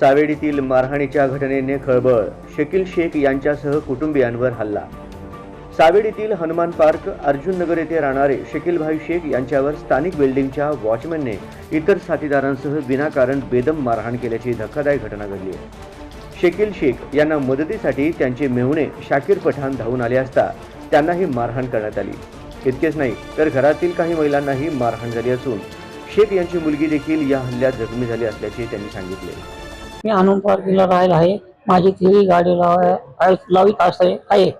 सावेडीतील मारहाणीच्या घटनेने खळबळ शकील शेख यांच्यासह कुटुंबियांवर हल्ला. सावेडीतील हनुमान पार्क अर्जुन नगर येथे राहणारे शकीलभाई शेख यांच्यावर स्थानिक बिल्डिंगच्या वॉचमॅनने इतर साथीदारांसह विनाकारण बेदम मारहाण केल्याची धक्कादायक घटना घडली आहे. शकील शेख यांना मदतीसाठी त्यांचे मेहुणे शाकीर पठाण धावून आले असता त्यांनाही मारहाण करण्यात आली. इतकेच नाही तर घरातील काही महिलांनाही मारहाण झाली असून शेख यांची मुलगी देखील या हल्ल्यात जखमी झाली असल्याचे त्यांनी सांगितले. मी आनंद पार्किंगला राहिला आहे. माझी तिरी गाडी लावाय लावित आहे. आहे?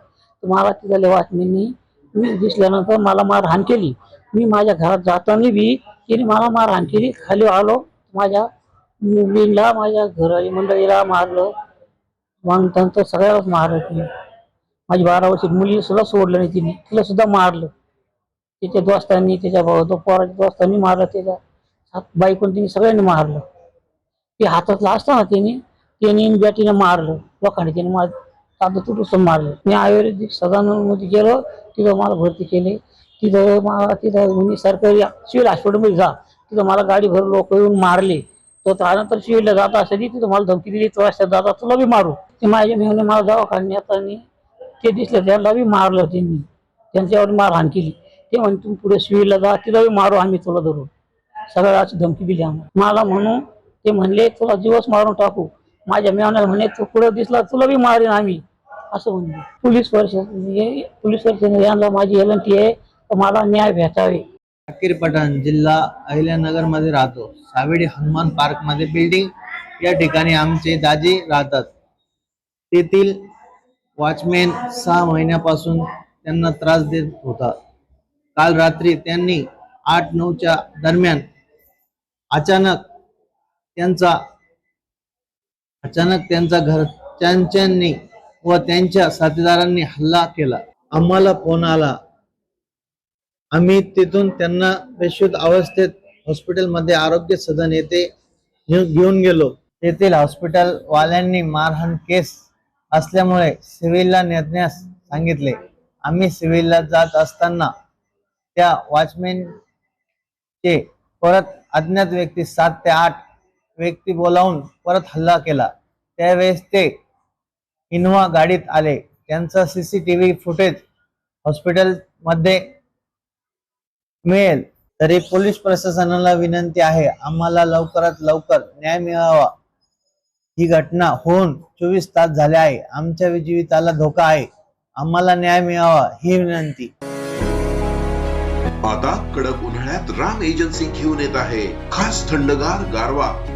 मला तिथल्या वाचमींनी मी दिसल्यानंतर मला मारहाण केली. मी माझ्या घरात जाताना बी तिने मला मारहाण केली. खाली आलो. माझ्या मुलींना माझ्या घराली मंडळीला मारलं. मग त्यांचं सगळ्यालाच मारलं तिने. माझी बारा वर्षी मुली सुद्धा सोडलं नाही तिने. तिला सुद्धा मारलं. तिच्या दोस्तांनी त्याच्या भाऊ तो पोराच्या दोस्तांनी मारलं. त्याच्या सात बायकोन तिने सगळ्यांनी मारलं. ते हातातला असताना त्याने त्याने बॅटीने मारलं. लोकांनी त्याने मार साधं तुटून मारलं. मी आयुर्वेदिक सदानंदमध्ये गेलो तिथं मला भरती केली. तिथं मला तिथं मी सरकारी सिव्हिल हॉस्पिटलमध्ये जा. तिथं मला गाडी भर लोक येऊन मारले. तो त्यानंतर सिव्हिलला जात असेल तिथं मला धमकी दिली तो रस्त्यात जाता तुला बी मारू. ते माझ्या मेहने मला दवाखान्यात आणि ते दिसलं त्याला बी मारलं त्यांनी. त्यांच्यावर मारहाण केली. ते म्हणे तुम्ही पुढे सिव्हिलला जा तिला बी मारू आम्ही तुला धरून. सगळ्याची धमकी दिली आम्हाला. मला म्हणून ते म्हणले तुला दिवस मारून टाकू. माझ्या मेवण्याला म्हणे तू पुढे दिसला तुला बी मारेन आम्ही. असं म्हणले. पोलीस परिषद पोलीस परिषद यांना माझी विनंती आहे तर मला न्याय भेटावे. शाकीर पठाण जिल्हा अहिल्यानगरमध्ये राहतो. सावेडी हनुमान पार्कमध्ये बिल्डिंग या ठिकाणी आमचे दाजी राहतात. तेथील वॉचमॅन सहा महिन्यापासून त्यांना त्रास देत होता. काल रात्री त्यांनी आठ नऊच्या दरम्यान अचानक त्यांचा अचानक त्यांचा घरच्यांनी व त्यांच्या साथीदारांनी हल्ला केला. आम्हाला फोन आला. आम्ही तिथून त्यांना बेशुद्ध अवस्थेत हॉस्पिटलमध्ये आरोग्य सदन येथे घेऊन गेलो. तेथील हॉस्पिटल वाल्यांनी मारहाण केस असल्यामुळे सिव्हिलला नेण्यास सांगितले. आम्ही सिव्हिलला जात असताना त्या वॉचमॅनचे परत अज्ञात व्यक्ती सात ते आठ व्यक्ती बोलावून परत हल्ला केला. त्यावेळेस ते इनोवा गाडीत आले. त्यांचा सीसीटीव्ही फुटेज हॉस्पिटलमध्ये मिळेल. तरी पोलीस प्रशासनाला विनंती आहे आम्हाला लवकरात लवकर न्याय मिळावा. ही घटना होऊन चोवीस तास झाले आहे. आमच्या जीविताला धोका आहे. आम्हाला न्याय मिळावा ही विनंती. आता कडक उन्हाळ्यात राम एजन्सी घेऊन येत आहे. खास थंडगार गारवा.